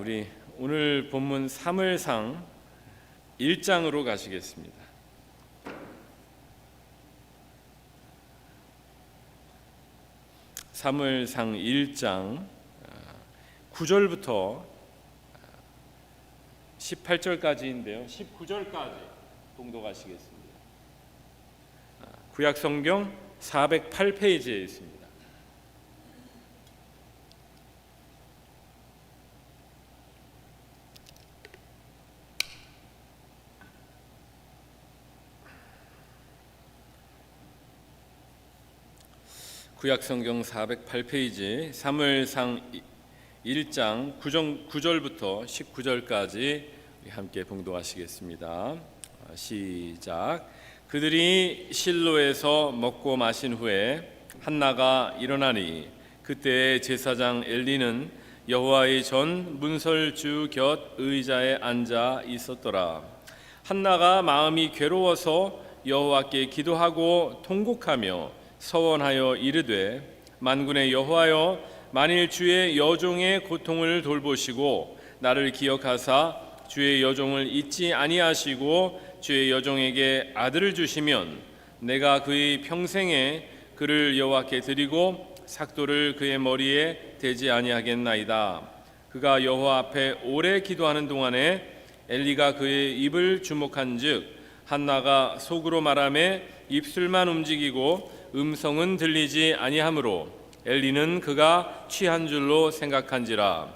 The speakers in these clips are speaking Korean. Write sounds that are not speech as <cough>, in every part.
우리 오늘 본문 사무엘상 1장으로 가시겠습니다. 사무엘상 1장 9절부터 18절까지인데요. 19절까지 봉독하시겠습니다. 구약 성경 408페이지에 있습니다. 구약 성경 408페이지 사무엘상 1장 9절부터 19절까지 함께 봉독하시겠습니다. 아, 시작. 그들이 실로에서 먹고 마신 후에 한나가 일어나니 그때 제사장 엘리는 여호와의 전 문설주 곁 의자에 앉아 있었더라. 한나가 마음이 괴로워서 여호와께 기도하고 통곡하며 서원하여 이르되 만군의 여호와여 만일 주의 여종의 고통을 돌보시고 나를 기억하사 주의 여종을 잊지 아니하시고 주의 여종에게 아들을 주시면 내가 그의 평생에 그를 여호와께 드리고 삭도를 그의 머리에 대지 아니하겠나이다. 그가 여호와 앞에 오래 기도하는 동안에 엘리가 그의 입을 주목한즉 한나가 속으로 말하매 입술만 움직이고 음성은 들리지 아니하므로 엘리는 그가 취한 줄로 생각한지라.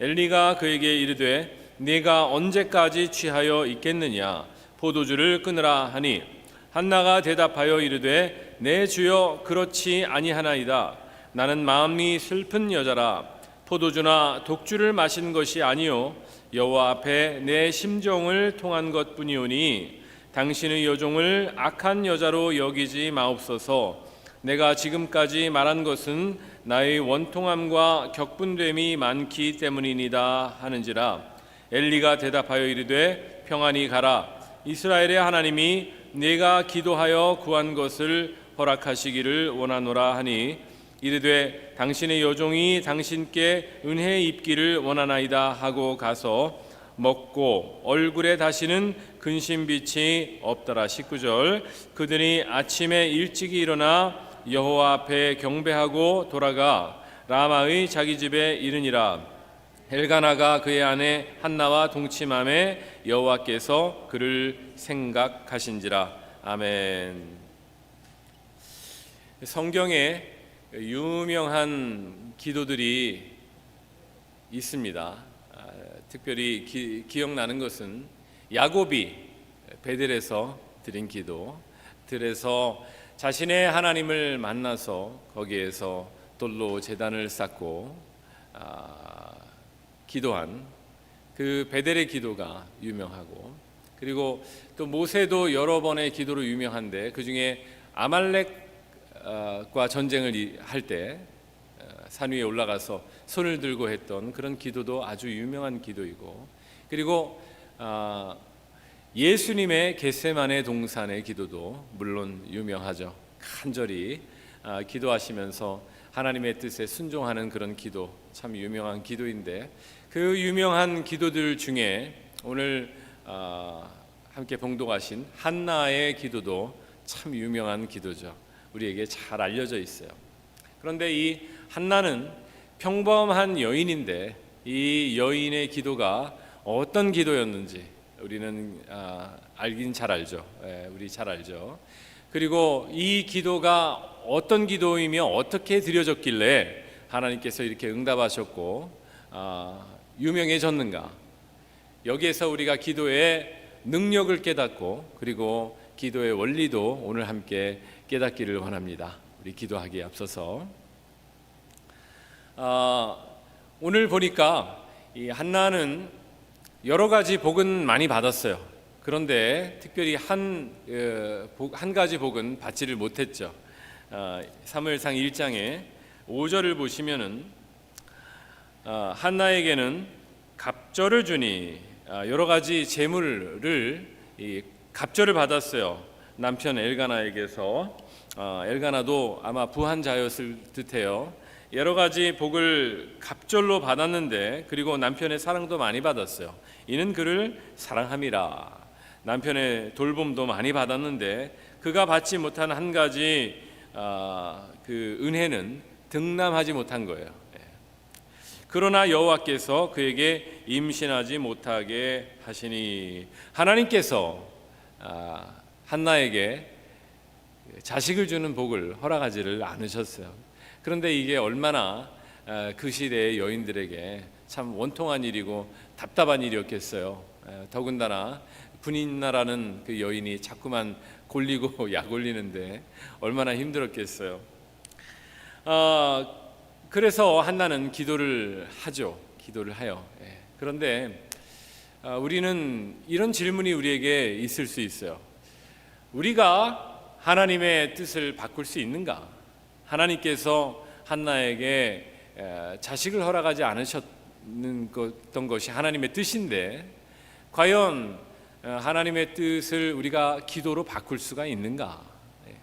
엘리가 그에게 이르되 네가 언제까지 취하여 있겠느냐? 포도주를 끊으라 하니. 한나가 대답하여 이르되 내 주여 그렇지 아니하나이다. 나는 마음이 슬픈 여자라. 포도주나 독주를 마신 것이 아니요. 여호와 앞에 내 심정을 통한 것뿐이오니 당신의 여종을 악한 여자로 여기지 마옵소서. 내가 지금까지 말한 것은 나의 원통함과 격분됨이 많기 때문이니다 하는지라. 엘리가 대답하여 이르되 평안히 가라. 이스라엘의 하나님이 내가 기도하여 구한 것을 허락하시기를 원하노라 하니 이르되 당신의 여종이 당신께 은혜 입기를 원하나이다 하고 가서 먹고 얼굴에 다시는 근심빛이 없더라. 19절. 그들이 아침에 일찍이 일어나 여호와 앞에 경배하고 돌아가 라마의 자기 집에 이르니라. 엘가나가 그의 아내 한나와 동침함에 여호와께서 그를 생각하신지라. 아멘. 성경에 유명한 기도들이 있습니다. 아, 특별히 기, 기억나는 것은 야곱이 베델에서 드린 기도, 들에서 자신의 하나님을 만나서 거기에서 돌로 제단을 쌓고 아, 기도한 그 베델의 기도가 유명하고 그리고 또 모세도 여러 번의 기도로 유명한데 그 중에 아말렉과 전쟁을 할 때 산 위에 올라가서 손을 들고 했던 그런 기도도 아주 유명한 기도이고 그리고 아, 예수님의 겟세만의 동산의 기도도 물론 유명하죠. 간절히 아, 기도하시면서 하나님의 뜻에 순종하는 그런 기도 참 유명한 기도인데 그 유명한 기도들 중에 오늘 아, 함께 봉독하신 한나의 기도도 참 유명한 기도죠. 우리에게 잘 알려져 있어요. 그런데 이 한나는 평범한 여인인데 이 여인의 기도가 어떤 기도였는지 우리는 아, 알긴 잘 알죠. 예, 우리 잘 알죠. 그리고 이 기도가 어떤 기도이며 어떻게 드려졌길래 하나님께서 이렇게 응답하셨고 아, 유명해졌는가? 여기에서 우리가 기도의 능력을 깨닫고 그리고 기도의 원리도 오늘 함께 깨닫기를 원합니다. 우리 기도하기에 앞서서 아, 오늘 보니까 이 한나는 여러 가지 복은 많이 받았어요. 그런데 특별히 한, 어, 복- 한 가지 복은 받지를 못했죠. 아, 사무엘상 1장에 5절을 보시면은 아, 한나에게는 갑절을 주니 아, 여러 가지 재물을 이 갑절을 받았어요. 남편 엘가나에게서 아, 엘가나도 아마 부한 자였을 듯해요. 여러 가지 복을 갑절로 받았는데 그리고 남편의 사랑도 많이 받았어요. 이는 그를 사랑함이라. 남편의 돌봄도 많이 받았는데 그가 받지 못한 한 가지 아, 그 은혜는 등남하지 못한 거예요. 예. 그러나 여호와께서 그에게 임신하지 못하게 하시니 하나님께서 아, 한나에게 자식을 주는 복을 허락하지를 않으셨어요. 그런데 이게 얼마나 아, 그 시대의 여인들에게 참 원통한 일이고 답답한 일이었겠어요. 에, 더군다나 군인나라는 그 여인이 자꾸만 골리고 <laughs> 약 올리는데 얼마나 힘들었겠어요. 아, 그래서 한나는 기도를 하죠. 기도를 해요. 예. 그런데 아, 우리는 이런 질문이 우리에게 있을 수 있어요. 우리가 하나님의 뜻을 바꿀 수 있는가? 하나님께서 한나에게 에, 자식을 허락하지 어떤 것이 하나님의 뜻인데 과연 어, 하나님의 뜻을 우리가 기도로 바꿀 수가 있는가? 예.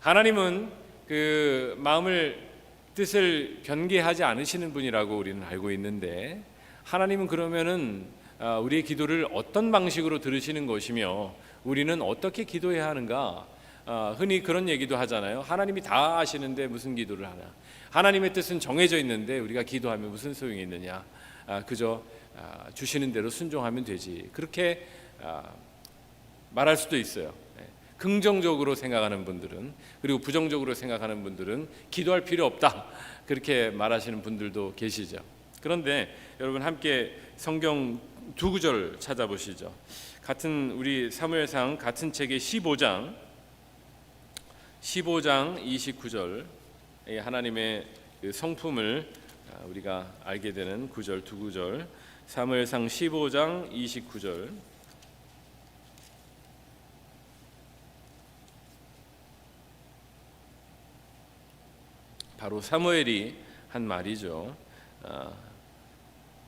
하나님은 그 마음을 뜻을 변개하지 않으시는 분이라고 우리는 알고 있는데 하나님은 그러면은 아, 우리의 기도를 어떤 방식으로 들으시는 것이며 우리는 어떻게 기도해야 하는가? 아, 흔히 그런 얘기도 하잖아요. 하나님이 다 아시는데 무슨 기도를 하나? 하나님의 뜻은 정해져 있는데 우리가 기도하면 무슨 소용이 있느냐? 아, 그저 아, 주시는 대로 순종하면 되지. 그렇게 아, 말할 수도 있어요. 예. 긍정적으로 생각하는 분들은 그리고 부정적으로 생각하는 분들은 기도할 필요 없다 그렇게 말하시는 분들도 계시죠. 그런데 여러분 함께 성경 두 구절 찾아보시죠. 같은 우리 사무엘상 같은 책의 15장 15장 29절 이 하나님의 그 성품을 아, 우리가 알게 되는 구절 두 구절. 사무엘상 15장 29절. 바로 사무엘이 한 말이죠. 아,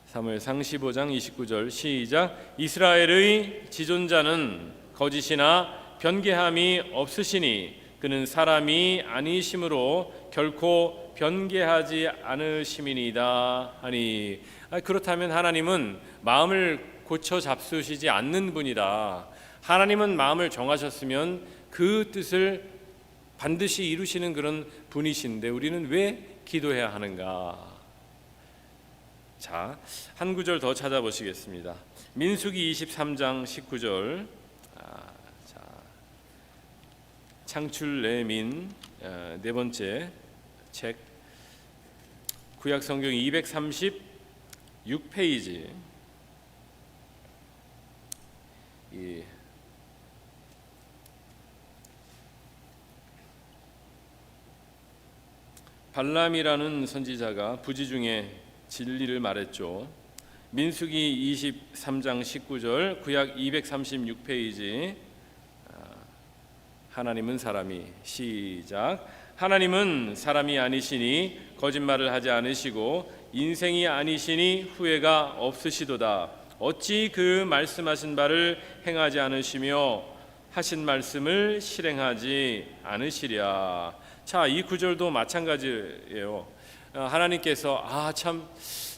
사무엘상 15장 29절 시작. 이스라엘의 지존자는 거짓이나 변개함이 없으시니 그는 사람이 아니심으로 결코 변개하지 않으심이니이다 하니 아, 그렇다면 하나님은 마음을 고쳐 잡수시지 않는 분이다. 하나님은 마음을 정하셨으면 그 뜻을 반드시 이루시는 그런 분이신데 우리는 왜 기도해야 하는가? 자, 한 구절 더 찾아보시겠습니다. 민수기 23장 19절. 아, 자, 창출 내민 어, 네 번째 책 구약 성경 236페이지. 이 발람이라는 선지자가 부지 중에 진리를 말했죠. 민수기 23장 19절 구약 236페이지 아, 하나님은 사람이 시작 하나님은 사람이 아니시니 거짓말을 하지 않으시고 인생이 아니시니 후회가 없으시도다 어찌 그 말씀하신 바를 행하지 않으시며 하신 말씀을 실행하지 않으시랴 자, 이 구절도 마찬가지예요. 어, 하나님께서 아 참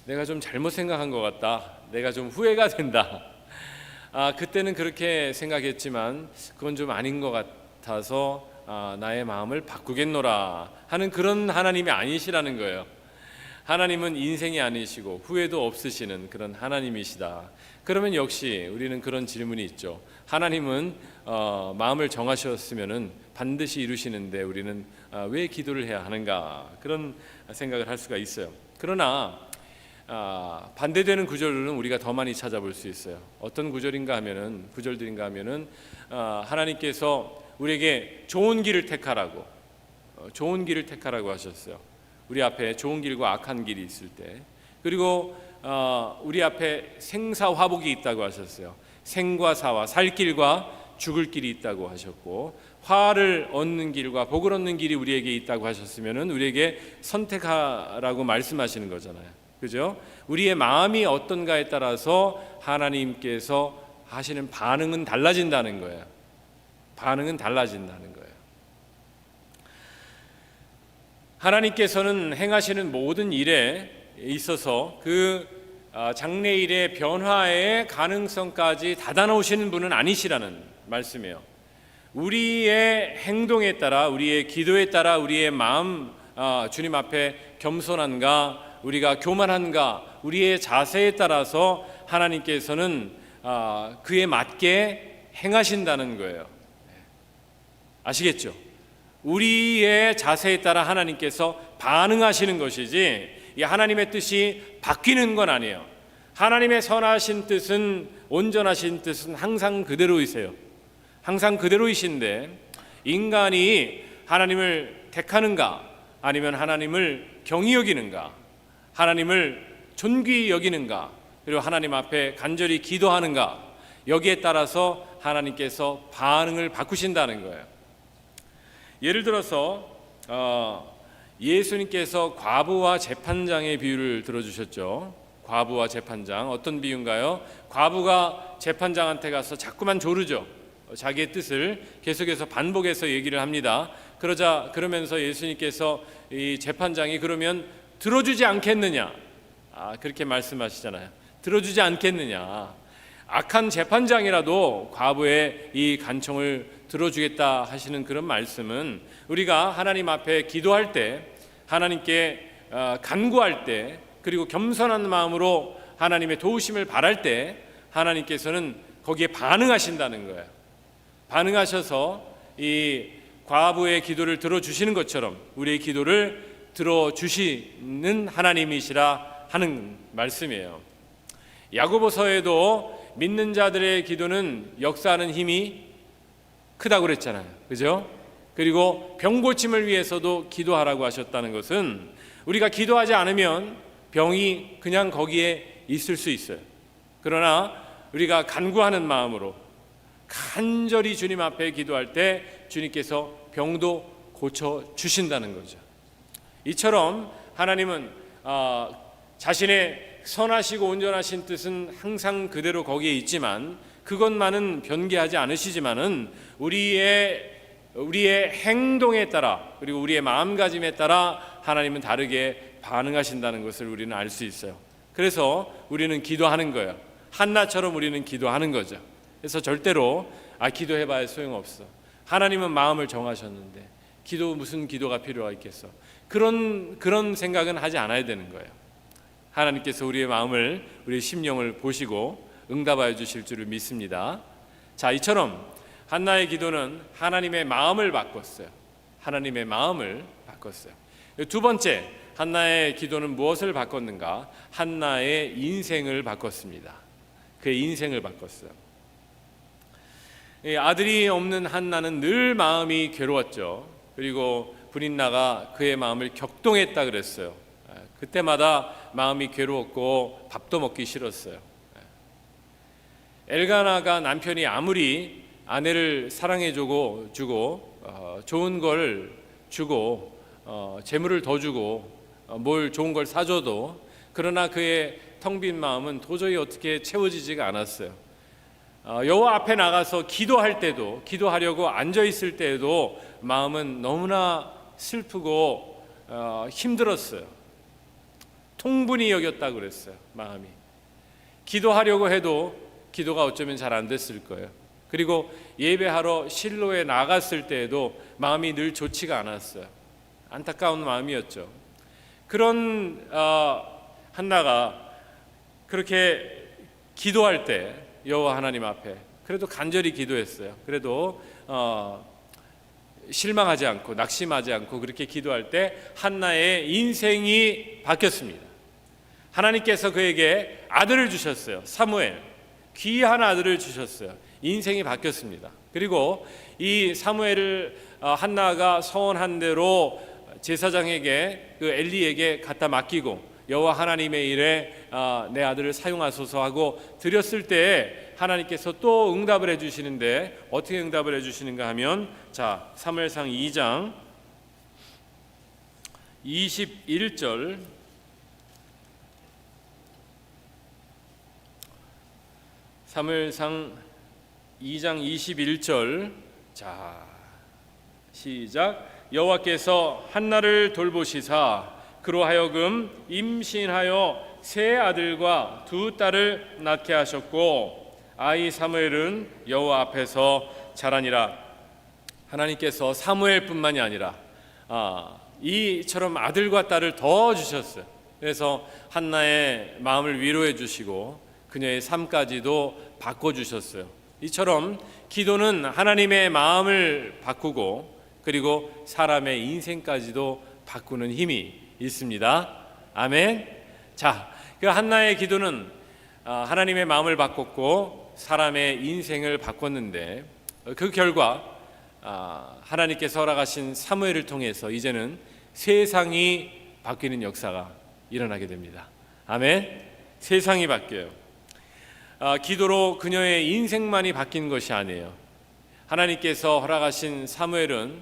내가 좀 잘못 생각한 것 같다. 내가 좀 후회가 된다. 아 그때는 그렇게 생각했지만 그건 좀 아닌 것 같 아서 아, 나의 마음을 바꾸겠노라 하는 그런 하나님이 아니시라는 거예요. 하나님은 인생이 아니시고 후회도 없으시는 그런 하나님이시다. 그러면 역시 우리는 그런 질문이 있죠. 하나님은 어, 마음을 정하셨으면은 반드시 이루시는데 우리는 아, 왜 기도를 해야 하는가 그런 생각을 할 수가 있어요. 그러나 아, 반대되는 구절은 우리가 더 많이 찾아볼 수 있어요. 어떤 구절인가 하면은 구절들인가 하면은 아, 하나님께서 우리에게 좋은 길을 택하라고 어, 좋은 길을 택하라고 하셨어요. 우리 앞에 좋은 길과 악한 길이 있을 때 그리고 어, 우리 앞에 생사화복이 있다고 하셨어요. 생과 사와 살 길과 죽을 길이 있다고 하셨고 화를 얻는 길과 복을 얻는 길이 우리에게 있다고 하셨으면은 우리에게 선택하라고 말씀하시는 거잖아요. 그죠? 우리의 마음이 어떤가에 따라서 하나님께서 하시는 반응은 달라진다는 거예요. 반응은 달라진다는 거예요. 하나님께서는 행하시는 모든 일에 있어서 그 아, 장래일의 변화의 가능성까지 닫아놓으시는 분은 아니시라는 말씀이에요. 우리의 행동에 따라, 우리의 기도에 따라, 우리의 마음 아, 주님 앞에 겸손한가, 우리가 교만한가, 우리의 자세에 따라서 하나님께서는 아, 그에 맞게 행하신다는 거예요. 아시겠죠? 우리의 자세에 따라 하나님께서 반응하시는 것이지 이 하나님의 뜻이 바뀌는 건 아니에요. 하나님의 선하신 뜻은 온전하신 뜻은 항상 그대로이세요. 항상 그대로이신데 인간이 하나님을 택하는가 아니면 하나님을 경히 여기는가 하나님을 존귀 여기는가 그리고 하나님 앞에 간절히 기도하는가 여기에 따라서 하나님께서 반응을 바꾸신다는 거예요. 예를 들어서 어, 예수님께서 과부와 재판장의 비유를 들어주셨죠. 과부와 재판장 어떤 비유인가요? 과부가 재판장한테 가서 자꾸만 조르죠. 자기의 뜻을 계속해서 반복해서 얘기를 합니다. 그러자 그러면서 예수님께서 이 재판장이 그러면 들어주지 않겠느냐? 아, 그렇게 말씀하시잖아요. 들어주지 않겠느냐? 악한 재판장이라도 과부의 이 간청을 들어주겠다 하시는 그런 말씀은 우리가 하나님 앞에 기도할 때 하나님께 어, 간구할 때 그리고 겸손한 마음으로 하나님의 도우심을 바랄 때 하나님께서는 거기에 반응하신다는 거예요. 반응하셔서 이 과부의 기도를 들어주시는 것처럼 우리의 기도를 들어주시는 하나님이시라 하는 말씀이에요. 야고보서에도 믿는 자들의 기도는 역사하는 힘이 크다고 그랬잖아요. 그죠? 그리고 병 고침을 위해서도 기도하라고 하셨다는 것은 우리가 기도하지 않으면 병이 그냥 거기에 있을 수 있어요. 그러나 우리가 간구하는 마음으로 간절히 주님 앞에 기도할 때 주님께서 병도 고쳐 주신다는 거죠. 이처럼 하나님은 어, 자신의 선하시고 온전하신 뜻은 항상 그대로 거기에 있지만 그것만은 변개하지 않으시지만은 우리의 우리의 행동에 따라 그리고 우리의 마음가짐에 따라 하나님은 다르게 반응하신다는 것을 우리는 알 수 있어요. 그래서 우리는 기도하는 거예요. 한나처럼 우리는 기도하는 거죠. 그래서 절대로 아 기도해봐야 소용없어. 하나님은 마음을 정하셨는데 기도 무슨 기도가 필요가 있겠어. 그런 그런 생각은 하지 않아야 되는 거예요. 하나님께서 우리의 마음을 우리의 심령을 보시고 응답하여 주실 줄을 믿습니다. 자, 이처럼 한나의 기도는 하나님의 마음을 바꿨어요. 하나님의 마음을 바꿨어요. 두 번째, 한나의 기도는 무엇을 바꿨는가? 한나의 인생을 바꿨습니다. 그의 인생을 바꿨어요. 아들이 없는 한나는 늘 마음이 괴로웠죠. 그리고 분인나가 그의 마음을 격동했다 그랬어요. 그때마다 마음이 괴로웠고 밥도 먹기 싫었어요. 엘가나가 남편이 아무리 아내를 사랑해 주고 주고 어, 좋은 걸 주고 어, 재물을 더 주고 어, 뭘 좋은 걸 사줘도 그러나 그의 텅 빈 마음은 도저히 어떻게 채워지지가 않았어요. 어, 여호와 앞에 나가서 기도할 때도 기도하려고 앉아 있을 때에도 마음은 너무나 슬프고 어, 힘들었어요. 통분이 여겼다 그랬어요. 마음이 기도하려고 해도 기도가 어쩌면 잘 안 됐을 거예요. 그리고 예배하러 실로에 나갔을 때에도 마음이 늘 좋지가 않았어요. 안타까운 마음이었죠. 그런 어, 한나가 그렇게 기도할 때 여호와 하나님 앞에 그래도 간절히 기도했어요. 그래도 어, 실망하지 않고 낙심하지 않고 그렇게 기도할 때 한나의 인생이 바뀌었습니다. 하나님께서 그에게 아들을 주셨어요. 사무엘 귀한 아들을 주셨어요. 인생이 바뀌었습니다. 그리고 이 사무엘을 어, 한나가 서원한 대로 제사장에게 그 엘리에게 갖다 맡기고 여호와 하나님의 일에 어, 내 아들을 사용하소서 하고 드렸을 때 하나님께서 또 응답을 해 주시는데 어떻게 응답을 해 주시는가 하면 자 사무엘상 2장 21절 사무엘상 2장 21절. 자 시작. 여호와께서 한나를 돌보시사 그로 하여금 임신하여 세 아들과 두 딸을 낳게 하셨고 아이 사무엘은 여호와 앞에서 자라니라. 하나님께서 사무엘뿐만이 아니라 아, 이처럼 아들과 딸을 더 주셨어요. 그래서 한나의 마음을 위로해 주시고 그녀의 삶까지도 바꿔 주셨어요. 이처럼 기도는 하나님의 마음을 바꾸고 그리고 사람의 인생까지도 바꾸는 힘이 있습니다. 아멘. 자, 그 한나의 기도는 아, 하나님의 마음을 바꿨고 사람의 인생을 바꿨는데 그 결과 아, 하나님께서 허락하신 사무엘을 통해서 이제는 세상이 바뀌는 역사가 일어나게 됩니다. 아멘. 세상이 바뀌어요. 아, 기도로 그녀의 인생만이 바뀐 것이 아니에요. 하나님께서 허락하신 사무엘은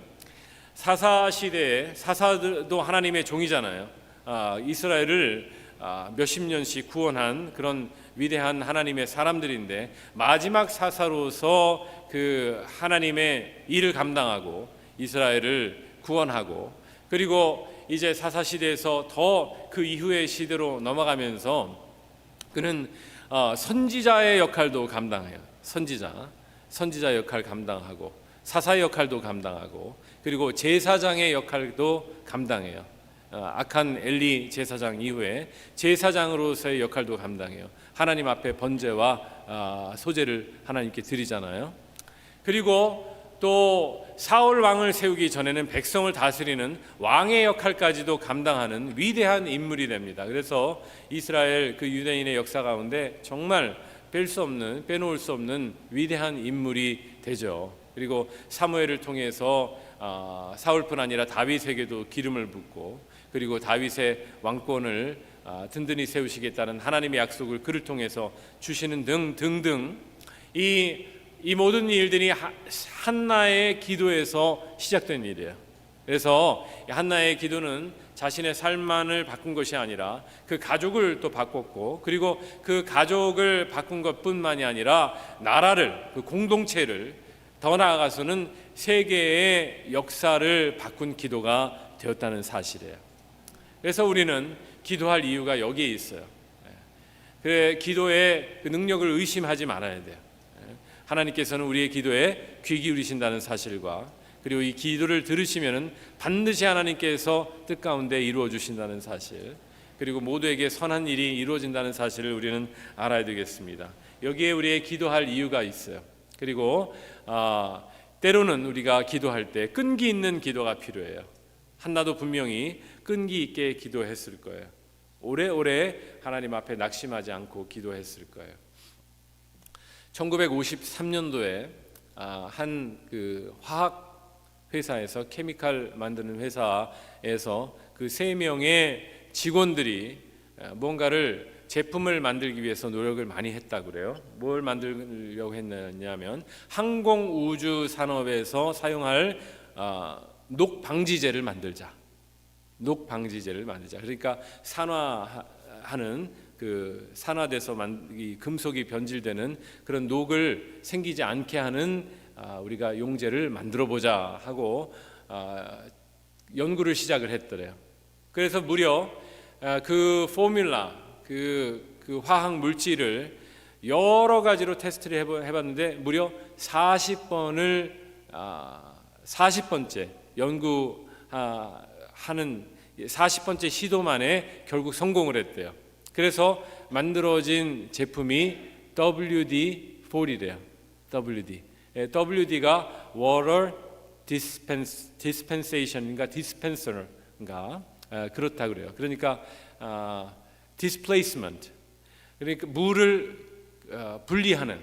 사사 시대에 사사도 하나님의 종이잖아요. 아, 이스라엘을 아, 몇십 년씩 구원한 그런 위대한 하나님의 사람들인데 마지막 사사로서 그 하나님의 일을 감당하고 이스라엘을 구원하고 그리고 이제 사사 시대에서 더 그 이후의 시대로 넘어가면서 그는 어, 선지자의 역할도 감당해요. 선지자, 선지자 역할 감당하고 사사의 역할도 감당하고 그리고 제사장의 역할도 감당해요. 어, 악한 엘리 제사장 이후에 제사장으로서의 역할도 감당해요. 하나님 앞에 번제와 아, 소제를 하나님께 드리잖아요. 그리고 또 사울 왕을 세우기 전에는 백성을 다스리는 왕의 역할까지도 감당하는 위대한 인물이 됩니다. 그래서 이스라엘 그 유대인의 역사 가운데 정말 뺄 수 없는 빼놓을 수 없는 위대한 인물이 되죠. 그리고 사무엘을 통해서 아, 사울뿐 아니라 다윗에게도 기름을 붓고 그리고 다윗의 왕권을 아, 든든히 세우시겠다는 하나님의 약속을 그를 통해서 주시는 등 등등 이, 이 모든 일들이 하- 한나의 기도에서 시작된 일이에요. 그래서 이 한나의 기도는 자신의 삶만을 바꾼 것이 아니라 그 가족을 또 바꿨고 그리고 그 가족을 바꾼 것뿐만이 아니라 나라를 그 공동체를 더 나아가서는 세계의 역사를 바꾼 기도가 되었다는 사실이에요. 그래서 우리는 기도할 이유가 여기에 있어요. 그 기도의 그 능력을 의심하지 말아야 돼요. 하나님께서는 우리의 기도에 귀 기울이신다는 사실과 그리고 이 기도를 들으시면은 반드시 하나님께서 뜻 가운데 이루어 주신다는 사실 그리고 모두에게 선한 일이 이루어진다는 사실을 우리는 알아야 되겠습니다. 여기에 우리의 기도할 이유가 있어요. 그리고 아, 때로는 우리가 기도할 때 끈기 있는 기도가 필요해요. 한나도 분명히 끈기 있게 기도했을 거예요. 오래오래 하나님 앞에 낙심하지 않고 기도했을 거예요. 1953년도에 아, 한그 화학 회사에서 케미칼 만드는 회사에서 그 세 명의 직원들이 아, 뭔가를 제품을 만들기 위해서 노력을 많이 했다 그래요. 뭘 만들려고 했냐면 항공 우주 산업에서 사용할 아, 녹 방지제를 만들자. 녹 방지제를 만들자. 그러니까 산화하는 그 산화돼서 만, 이 금속이 변질되는 그런 녹을 생기지 않게 하는 아, 우리가 용제를 만들어 보자 하고 아, 연구를 시작을 했더래요. 그래서 무려 아, 그 포뮬라 그, 그 화학 물질을 여러 가지로 테스트를 해봤는데 무려 40번을 아, 40번째 연구하는 40번째 시도 만에 결국 성공을 했대요. 그래서 만들어진 제품이 WD4이래요. WD. 예, WD가 Water Dispensation인가 Dispenser인가 아, 그렇다 그래요. 그러니까 아, Displacement. 그러니까 물을 어, 분리하는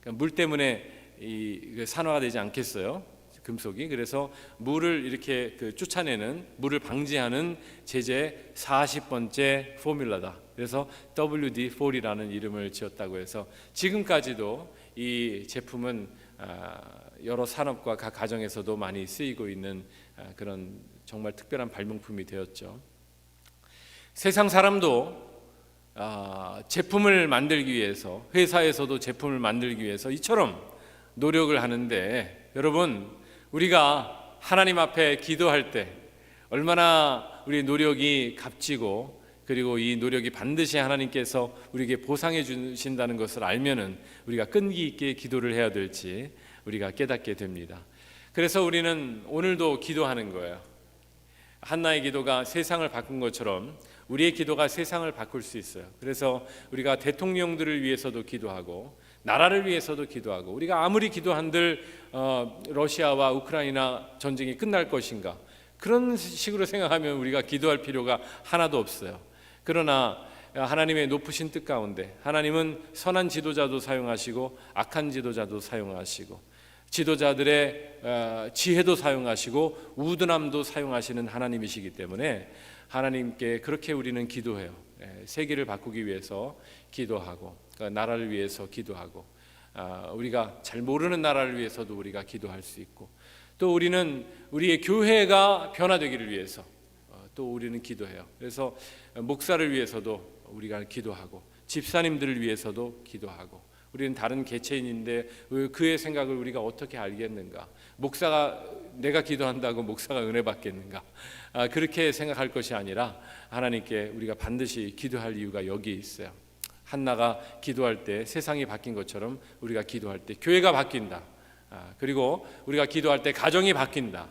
그러니까 물 때문에 이 이게 산화가 되지 않겠어요. 금속이 그래서 물을 이렇게 그 쫓아내는 물을 방지하는 제재 40번째 포뮬라다. 그래서 WD4이라는 이름을 지었다고 해서 지금까지도 이 제품은 아, 여러 산업과 각 가정에서도 많이 쓰이고 있는 아, 그런 정말 특별한 발명품이 되었죠. 세상 사람도 아, 제품을 만들기 위해서 회사에서도 제품을 만들기 위해서 이처럼 노력을 하는데 여러분 우리가 하나님 앞에 기도할 때 얼마나 우리 노력이 값지고 그리고 이 노력이 반드시 하나님께서 우리에게 보상해 주신다는 것을 알면은 우리가 끈기 있게 기도를 해야 될지 우리가 깨닫게 됩니다. 그래서 우리는 오늘도 기도하는 거예요. 한나의 기도가 세상을 바꾼 것처럼 우리의 기도가 세상을 바꿀 수 있어요. 그래서 우리가 대통령들을 위해서도 기도하고 나라를 위해서도 기도하고 우리가 아무리 기도한들 어, 러시아와 우크라이나 전쟁이 끝날 것인가 그런 식으로 생각하면 우리가 기도할 필요가 하나도 없어요. 그러나 하나님의 높으신 뜻 가운데 하나님은 선한 지도자도 사용하시고 악한 지도자도 사용하시고 지도자들의 어, 지혜도 사용하시고 우둔함도 사용하시는 하나님이시기 때문에 하나님께 그렇게 우리는 기도해요. 예, 세계를 바꾸기 위해서 기도하고 그러니까 나라를 위해서 기도하고 아, 우리가 잘 모르는 나라를 위해서도 우리가 기도할 수 있고 또 우리는 우리의 교회가 변화되기를 위해서 어, 또 우리는 기도해요. 그래서 목사를 위해서도 우리가 기도하고 집사님들을 위해서도 기도하고 우리는 다른 개체인인데 왜 그의 생각을 우리가 어떻게 알겠는가? 목사가 내가 기도한다고 목사가 은혜 받겠는가? 아, 그렇게 생각할 것이 아니라 하나님께 우리가 반드시 기도할 이유가 여기 있어요. 한나가 기도할 때 세상이 바뀐 것처럼 우리가 기도할 때 교회가 바뀐다. 아, 그리고 우리가 기도할 때 가정이 바뀐다.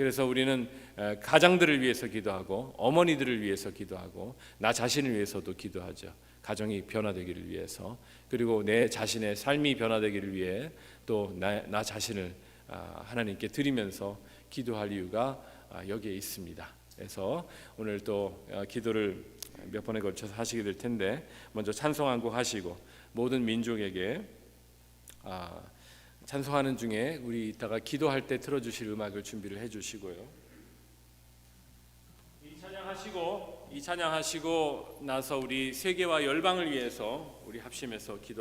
그래서 우리는 에, 가장들을 위해서 기도하고 어머니들을 위해서 기도하고 나 자신을 위해서도 기도하죠. 가정이 변화되기를 위해서 그리고 내 자신의 삶이 변화되기를 위해 또나 자신을 아, 하나님께 드리면서 기도할 이유가 아, 여기에 있습니다. 그래서 오늘 또 어, 기도를 몇 번에 걸쳐서 하시게 될 텐데 먼저 찬송한 곡 하시고 모든 민족에게 아, 찬송하는 중에 우리 이따가 기도할 때 틀어주실 음악을 준비를 해주시고요. 이 찬양하시고 이 찬양하시고 나서 우리 세계와 열방을 위해서 우리 합심해서 기도.